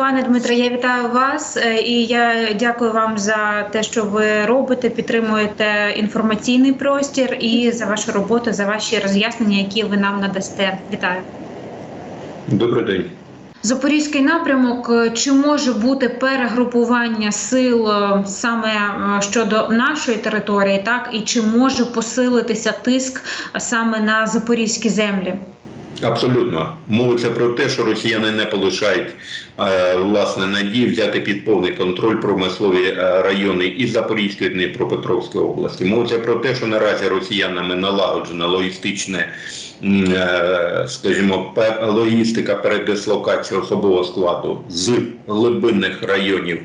Пане Дмитре, я вітаю вас е, і я дякую вам за те, що ви робите, підтримуєте інформаційний простір і за вашу роботу, за ваші роз'яснення, які ви нам надасте. Вітаю. Добрий день. Запорізький напрямок. е, Чи може бути перегрупування сил е, саме щодо нашої території, так і чи може посилитися тиск саме на запорізькі землі? Абсолютно мовиться про те, що росіяни не полишають е, власне надії взяти під повний контроль промислові е, райони і Запорізької і Дніпропетровської області. Мовиться про те, що наразі росіянами налагоджена логістичне, е, скажімо, логістика передислокації особового складу з глибинних районів.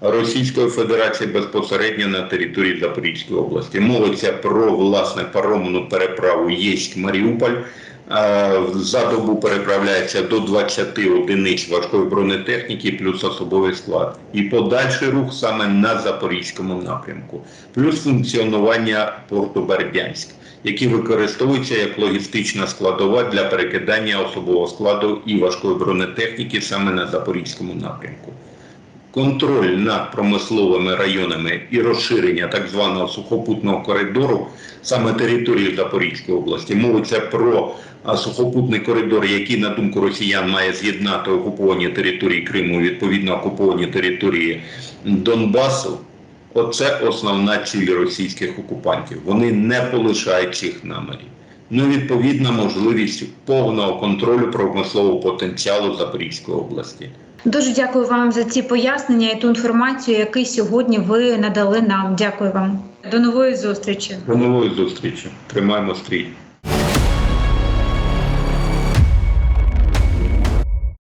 Російської Федерації безпосередньо на території Запорізької області мовиться про власне паромну переправу єсть Маріуполь. Е, За добу переправляється до 20 одиниць важкої бронетехніки, плюс особовий склад, і подальший рух саме на запорізькому напрямку, плюс функціонування порту Бердянськ, який використовується як логістична складова для перекидання особового складу і важкої бронетехніки саме на запорізькому напрямку. Контроль над промисловими районами і розширення так званого сухопутного коридору саме території Запорізької області. Мовиться про сухопутний коридор, який, на думку росіян, має з'єднати окуповані території Криму, відповідно окуповані території Донбасу. Оце основна ціль російських окупантів. Вони не полишають цих намірів. Ну, відповідна можливість повного контролю промислового потенціалу Запорізької області. Дуже дякую вам за ці пояснення і ту інформацію, яку сьогодні ви надали нам. Дякую вам. До нової зустрічі. До нової зустрічі. Тримаємо стрій.